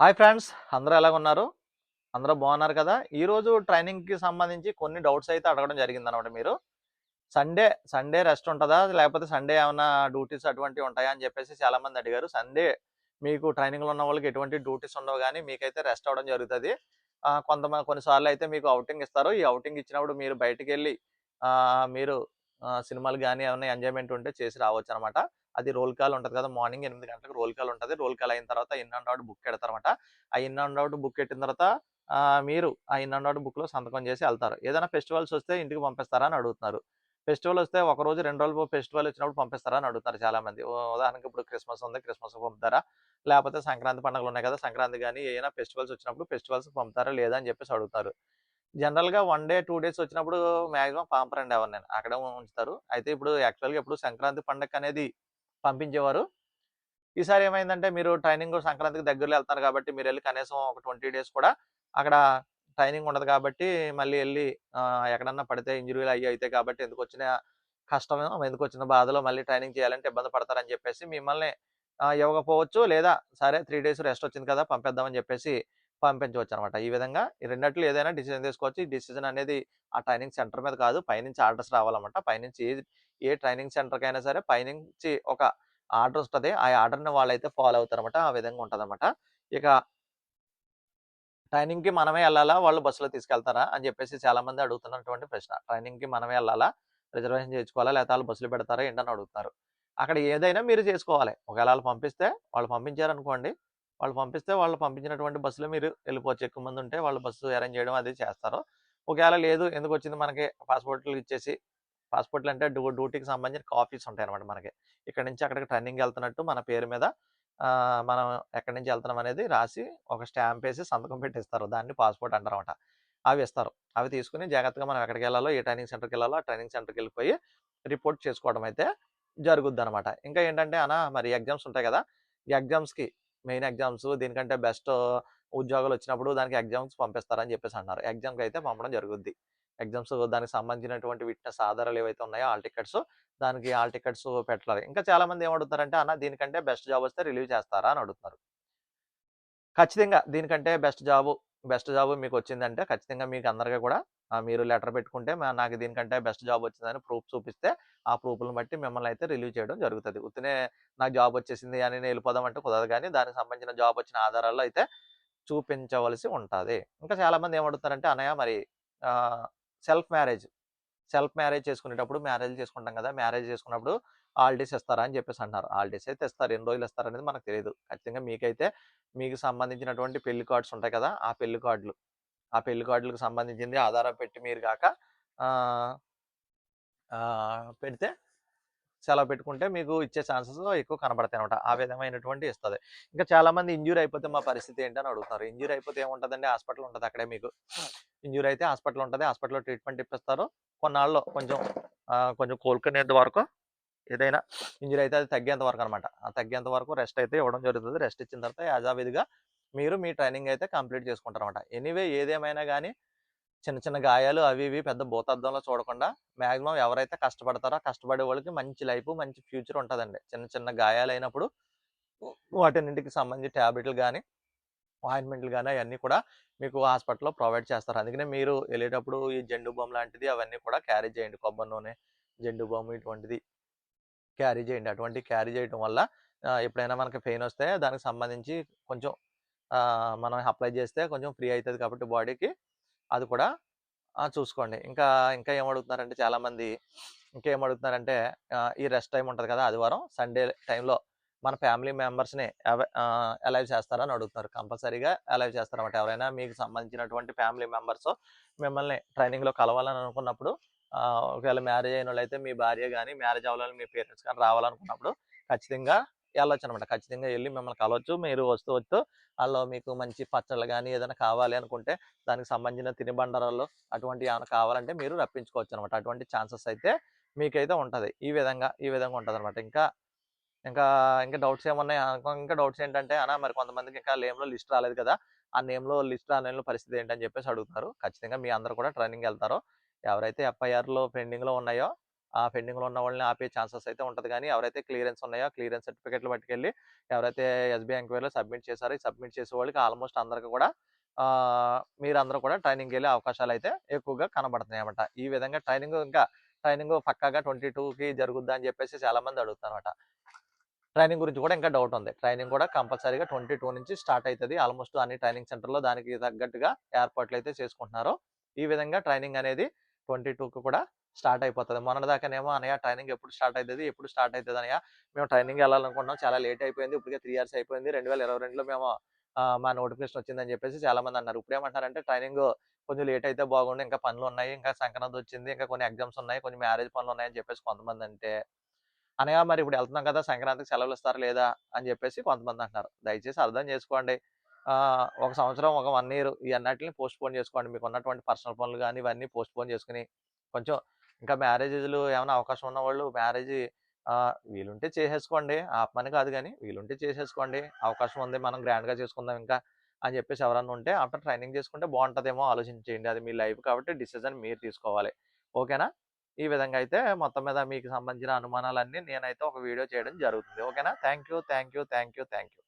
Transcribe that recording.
Hi friends అందరూ ఎలాగ ఉన్నారు? అందరూ బాగున్నారు కదా? ఈరోజు ట్రైనింగ్కి సంబంధించి కొన్ని డౌట్స్ అయితే అడగడం జరిగింది అనమాట మీరు. సండే సండే రెస్ట్ ఉంటుందా? లేకపోతే సండే ఏమైనా డ్యూటీస్ అటువంటివి ఉంటాయా అని చెప్పేసి చాలా మంది అడిగారు. సండే మీకు ట్రైనింగ్లో ఉన్న వాళ్ళకి ఎటువంటి డ్యూటీస్ ఉండవు కానీ మీకైతే రెస్ట్ అవ్వడం జరుగుతుంది. కొంతమంది కొన్నిసార్లు అయితే మీకు అవుటింగ్ ఇస్తారు. ఈ అవుటింగ్ ఇచ్చినప్పుడు మీరు బయటికి వెళ్ళి మీరు సినిమాలు కానీ ఏమైనా ఎంజాయ్మెంట్ ఉంటే చేసి రావచ్చు అనమాట అది రోల్ కాల్ ఉంటుంది కదా! మార్నింగ్ ఎనిమిది గంటలకు రోల్ కాల్ ఉంటుంది. రోల్ కాల్ అయిన తర్వాత ఇన్ అండ్ అవుట్ బుక్ పెడతారన్నమాట. ఆ ఇన్ అండ్ అవుట్ బుక్ పెట్టిన తర్వాత మీరు ఆ ఇన్ అండ్ అవుట్ బుక్లో సంతకం చేసి వెళ్తారు. ఏదైనా ఫెస్టివల్స్ వస్తే ఇంటికి పంపిస్తారా అని అడుగుతున్నారు. ఫెస్టివల్ వస్తే ఒక రోజు రెండు రోజులు ఫెస్టివల్ వచ్చినప్పుడు పంపిస్తారా అని అడుగుతారు చాలా మంది ఉదాహరణకి ఇప్పుడు క్రిస్మస్ ఉంది క్రిస్మస్ పంపుతారా? లేకపోతే సంక్రాంతి పండుగలు ఉన్నాయి కదా! సంక్రాంతి కానీ ఏదైనా ఫెస్టివల్స్ వచ్చినప్పుడు ఫెస్టివల్స్ పంపుతారా లేదా అని చెప్పేసి అడుగుతారు జనరల్గా వన్ డే టూ డేస్ వచ్చినప్పుడు మాక్సిమం పంపరండి ఎవరు నేను అక్కడ ఉంచుతారు. అయితే ఇప్పుడు యాక్చువల్గా ఇప్పుడు సంక్రాంతి పండగ అనేది పంపించేవారు. ఈసారి ఏమైందంటే మీరు ట్రైనింగ్ సంక్రాంతికి దగ్గరలో వెళ్తారు కాబట్టి మీరు వెళ్ళి కనీసం ఒక ట్వంటీ డేస్ కూడా అక్కడ ట్రైనింగ్ ఉండదు కాబట్టి మళ్ళీ వెళ్ళి ఎక్కడన్నా పడితే ఇంజురీలు అయ్యి అయితే కాబట్టి ఎందుకు వచ్చిన కష్టం ఎందుకు వచ్చిన బాధలో మళ్ళీ ట్రైనింగ్ చేయాలంటే ఇబ్బంది పడతారని చెప్పేసి మిమ్మల్ని ఇవ్వకపోవచ్చు. లేదా సరే త్రీ డేస్ రెస్ట్ వచ్చింది కదా పంపేద్దామని చెప్పేసి పంపించవచ్చు అనమాట ఈ విధంగా ఈ రెండిట్లో ఏదైనా డిసిజన్ తీసుకోవచ్చు. ఈ డిసిజన్ అనేది ఆ ట్రైనింగ్ సెంటర్ మీద కాదు. పైనుంచి ఆర్డర్స్ రావాలన్నమాట. పైనుంచి ఏ ఏ ట్రైనింగ్ సెంటర్కి అయినా సరే పైనుంచి ఒక ఆర్డర్ వస్తుంది. ఆ ఆర్డర్ని వాళ్ళైతే ఫాలో అవుతారనమాట ఆ విధంగా ఉంటుంది ఇక ట్రైనింగ్కి మనమే వెళ్ళాలా వాళ్ళు బస్సులో తీసుకెళ్తారా? అని చెప్పేసి చాలా మంది అడుగుతున్నటువంటి ప్రశ్న. ట్రైనింగ్కి మనమే వెళ్ళాలా రిజర్వేషన్ చేసుకోవాలా లేకపోతే వాళ్ళు బస్సులు పెడతారా? ఏంటని అడుగుతారు అక్కడ ఏదైనా మీరు చేసుకోవాలి. ఒకవేళ వాళ్ళు పంపిస్తే వాళ్ళు పంపించారనుకోండి వాళ్ళు పంపిస్తే వాళ్ళు పంపించినటువంటి బస్సులో మీరు వెళ్ళిపోవచ్చు. ఎక్కువ మంది ఉంటే వాళ్ళు బస్సు అరేంజ్ చేయడం అది చేస్తారు. ఒకవేళ లేదు ఎందుకు వచ్చింది మనకి పాస్పోర్ట్లు ఇచ్చేసి పాస్పోర్ట్లు అంటే డ్యూ డ్యూటీకి సంబంధించిన కాపీస్ ఉంటాయి అనమాట మనకి. ఇక్కడ నుంచి అక్కడికి ట్రైనింగ్ వెళ్తున్నట్టు మన పేరు మీద మనం ఎక్కడి నుంచి వెళ్తున్నాం అనేది రాసి ఒక స్టాంప్ వేసి సంతకం పెట్టి ఇస్తారు దాన్ని పాస్పోర్ట్ అంటారనమాట అవి ఇస్తారు. అవి తీసుకుని జాగ్రత్తగా మనం ఎక్కడికి వెళ్ళాలో ఏ ట్రైనింగ్ సెంటర్కి వెళ్ళాలో ఆ ట్రైనింగ్ సెంటర్కి వెళ్ళిపోయి రిపోర్ట్ చేసుకోవడం అయితే జరుగుద్ది అనమాట ఇంకా ఏంటంటే అన్న మరి ఎగ్జామ్స్ ఉంటాయి కదా ఈ ఎగ్జామ్స్కి మెయిన్ ఎగ్జామ్స్ దీనికంటే బెస్ట్ ఉద్యోగాలు వచ్చినప్పుడు దానికి ఎగ్జామ్స్ పంపిస్తారని చెప్పేసి అన్నారు ఎగ్జామ్కి అయితే పంపడం జరుగుద్ది. ఎగ్జామ్స్ దానికి సంబంధించినటువంటి విట్నెస్ ఆధారాలు ఏవైతే ఉన్నాయో ఆల్ టికెట్స్ దానికి ఆల్ టికెట్స్ పెట్టాలి. ఇంకా చాలా మంది ఏమడుగుతారంటే అన్న దీనికంటే బెస్ట్ జాబ్ వస్తే రిలీవ్ చేస్తారా? అని అడుగుతున్నారు. ఖచ్చితంగా దీనికంటే బెస్ట్ జాబ్ బెస్ట్ జాబ్ మీకు వచ్చిందంటే ఖచ్చితంగా మీకు అందరికీ కూడా మీరు లెటర్ పెట్టుకుంటే నాకు దీనికంటే బెస్ట్ జాబ్ వచ్చిందని ప్రూఫ్ చూపిస్తే ఆ ప్రూఫ్లను బట్టి మిమ్మల్ని అయితే రిలీవ్ చేయడం జరుగుతుంది. ఉత్తినే నాకు జాబ్ వచ్చేసింది అని నేను వెళ్ళిపోదామంటే కుదరదు కానీ దానికి సంబంధించిన జాబ్ వచ్చిన ఆధారాల్లో అయితే చూపించవలసి ఉంటుంది. ఇంకా చాలా మంది ఏమడుగుతారంటే అన్నయ్య మరి సెల్ఫ్ మ్యారేజ్ సెల్ఫ్ మ్యారేజ్ చేసుకునేటప్పుడు మ్యారేజ్ చేసుకుంటాం కదా మ్యారేజ్ చేసుకున్నప్పుడు హాలిడేస్ ఇస్తారా అని చెప్పేసి అంటున్నారు. హాలిడేస్ అయితే ఇస్తారు. ఎన్ని రోజులు ఇస్తారు అనేది మనకు తెలియదు ఖచ్చితంగా మీకైతే మీకు సంబంధించినటువంటి పెళ్ళి కార్డ్స్ ఉంటాయి కదా ఆ పెళ్ళి కార్డులు. ఆ పెళ్ళి కార్డులకు సంబంధించింది ఆధారం పెట్టి మీరు కాక పెడితే సెలవు పెట్టుకుంటే మీకు ఇచ్చే ఛాన్సెస్ ఎక్కువ కనబడతాయి అనమాట ఆ విధమైనటువంటి ఇస్తుంది. ఇంకా చాలా మంది ఇంజూరీ అయిపోతే మా పరిస్థితి ఏంటని అడుగుతారు ఇంజూరీ అయిపోతే ఏముంటుందండి? హాస్పిటల్ ఉంటుంది అక్కడే మీకు. ఇంజూరీ అయితే హాస్పిటల్ ఉంటుంది. హాస్పిటల్లో ట్రీట్మెంట్ ఇప్పిస్తారు. కొన్నాళ్ళు కొంచెం కొంచెం కోలుకునేంత వరకు ఏదైనా ఇంజరీ అయితే అది తగ్గేంత వరకు అనమాట. ఆ తగ్గేంత వరకు రెస్ట్ అయితే ఇవ్వడం జరుగుతుంది. రెస్ట్ ఇచ్చిన తర్వాత యాజావిధిగా మీరు మీ ట్రైనింగ్ అయితే కంప్లీట్ చేసుకుంటారు అనమాట. ఎనీవే ఏదేమైనా కానీ చిన్న చిన్న గాయాలు అవి ఇవి పెద్ద భూతార్థంలో చూడకుండా మ్యాక్సిమం ఎవరైతే కష్టపడతారో కష్టపడే వాళ్ళకి మంచి లైఫ్ మంచి ఫ్యూచర్ ఉంటుందండి. చిన్న చిన్న గాయాలు అయినప్పుడు వాటిన్నింటికి సంబంధించి ట్యాబ్లెట్లు కానీ ఆయింట్మెంట్లు కానీ అవన్నీ కూడా మీకు హాస్పిటల్లో ప్రొవైడ్ చేస్తారు. అందుకనే మీరు వెళ్ళేటప్పుడు ఈ జెండు బామ్ లాంటిది అవన్నీ కూడా క్యారీ చేయండి. కొబ్బరి నూనె జెండు బామ్ ఇటువంటిది క్యారీ చేయండి. అటువంటి క్యారీ చేయడం వల్ల ఎప్పుడైనా మనకి పెయిన్ వస్తే దానికి సంబంధించి కొంచెం మనం అప్లై చేస్తే కొంచెం ఫ్రీ అవుతుంది కాబట్టి బాడీకి అది కూడా చూసుకోండి. ఇంకా ఇంకా ఏమడుగుతున్నారంటే చాలామంది ఇంకేం అడుగుతున్నారంటే ఈ రెస్ట్ టైం ఉంటుంది కదా ఆదివారం సండే టైంలో మన ఫ్యామిలీ మెంబర్స్ని అలైవ్ చేస్తారని అడుగుతున్నారు. కంపల్సరీగా అలైవ్ చేస్తారన్నమాట. ఎవరైనా మీకు సంబంధించినటువంటి ఫ్యామిలీ మెంబర్స్ మిమ్మల్ని ట్రైనింగ్లో కలవాలని అనుకున్నప్పుడు ఒకవేళ మ్యారేజ్ అయిన వాళ్ళైతే మీ భార్య కానీ మ్యారేజ్ అవ్వాలని మీ పేరెంట్స్ కానీ రావాలనుకున్నప్పుడు ఖచ్చితంగా వెళ్ళొచ్చు అనమాట ఖచ్చితంగా వెళ్ళి మిమ్మల్ని కలవచ్చు. మీరు వస్తూ వస్తూ వాళ్ళు మీకు మంచి పచ్చళ్ళు కానీ ఏదైనా కావాలి అనుకుంటే దానికి సంబంధించిన తినుబండారాలు అటువంటి ఏమైనా కావాలంటే మీరు రప్పించుకోవచ్చు అనమాట అటువంటి ఛాన్సెస్ అయితే మీకైతే ఉంటుంది. ఈ విధంగా ఈ విధంగా ఉంటుంది అనమాట ఇంకా ఇంకా ఇంకా డౌట్స్ ఏమున్నాయి ఇంకా- డౌట్స్ ఏంటంటే అనా మరి కొంతమందికి ఇంకా నేమ్లో లిస్ట్ రాలేదు కదా ఆ నేమ్లో లిస్ట్ రాలేని పరిస్థితి ఏంటని చెప్పేసి అడుగుతారు ఖచ్చితంగా మీ అందరు కూడా ట్రైనింగ్ వెళ్తారు. ఎవరైతే ఎఫ్ఐఆర్లో పెండింగ్లో ఉన్నాయో ఆ పెండింగ్‌లో ఉన్న వాళ్ళని ఆపే ఛాన్సెస్ అయితే ఉంటది కానీ ఎవరైతే క్లియరెన్స్ ఉన్నాయో, క్లియరెన్స్ సర్టిఫికేట్‌లు పట్టుకెళ్ళి ఎవరైతే ఎస్‌బీఐ ఎంక్వైరీలో సబ్మిట్ చేశారో, సబ్మిట్ చేసే వాళ్ళకి ఆల్‌మోస్ట్ అందరికి కూడా మీరందరూ కూడా ట్రైనింగ్కి వెళ్ళే అవకాశాలు అయితే ఎక్కువగా కనబడుతున్నాయి అనమాట ఈ విధంగా ట్రైనింగ్ ఇంకా ట్రైనింగ్ పక్కాగా 22కి జరుగుద్దా అని చెప్పేసి చాలామంది అడుగుతున్నారన్నమాట. ట్రైనింగ్ గురించి కూడా ఇంకా డౌట్ ఉంది. ట్రైనింగ్ కూడా కంపల్సరీగా 22 నుంచి స్టార్ట్ అవుతుంది ఆల్‌మోస్ట్ అన్ని ట్రైనింగ్ సెంటర్‌లో దానికి తగ్గట్టుగా ఏర్పాట్లు అయితే చేసుకుంటున్నారు. ఈ విధంగా ట్రైనింగ్ అనేది 22కి కూడా స్టార్ట్ అయిపోతది. మొన్నటిదాకానేమో "అన్నయ్య ట్రైనింగ్ ఎప్పుడు స్టార్ట్ అవుతుంది ఎప్పుడు స్టార్ట్ అవుతుంది అనయ్య మేము ట్రైనింగ్ వెళ్ళాలనుకుంటున్నాం చాలా లేట్ అయిపోయింది. ఇప్పటికే త్రీ ఇయర్స్ అయిపోయింది. 2022లో మేము మా నోటిఫికేషన్ వచ్చిందని" చెప్పేసి చాలా మంది అన్నారు. ఇప్పుడేమంటున్నారంటే ట్రైనింగ్ కొంచెం లేట్ అయితే బాగుండు. ఇంకా పనులు ఉన్నాయి ఇంకా సంక్రాంతి వచ్చింది. ఇంకా కొన్ని ఎగ్జామ్స్ ఉన్నాయి. కొన్ని మ్యారేజ్ పనులున్నాయి అని చెప్పేసి కొంతమంది అంటే, అనగా మరి ఇప్పుడు వెళ్తున్నాం కదా! సంక్రాంతికి సెలవులు ఇస్తారా లేదా?" అని చెప్పేసి కొంతమంది అంటున్నారు. దయచేసి అర్థం చేసుకోండి. ఒక సంవత్సరం, ఒక వన్ ఇయర్ ఈ అన్నిటిని పోస్ట్‌పోన్ చేసుకోండి. మీకు ఉన్నటువంటి పర్సనల్ పనులు కానీ ఇవన్నీ పోస్ట్‌పోన్ చేసుకుని కొంచెం ఇంకా మ్యారేజెస్‌లు ఏమైనా అవకాశం ఉన్నవాళ్ళు మ్యారేజ్ వీలుంటే చేసేసుకోండి. ఆత్మని కాదు కానీ వీలుంటే చేసేసుకోండి. అవకాశం ఉంది. మనం గ్రాండ్‌గా చేసుకుందాం ఇంకా అని చెప్పేసి ఎవరన్నా ఉంటే ఆఫ్టర్ ట్రైనింగ్ చేసుకుంటే బాగుంటుందేమో ఆలోచించేయండి. అది మీ లైఫ్ కాబట్టి డిసిజన్ మీరు తీసుకోవాలి. ఓకేనా? ఈ విధంగా అయితే మొత్తం మీద మీకు సంబంధించిన అనుమానాలన్నీ నేనైతే ఒక వీడియో చేయడం జరుగుతుంది. ఓకేనా? Thank you. Thank you. Thank you. Thank you.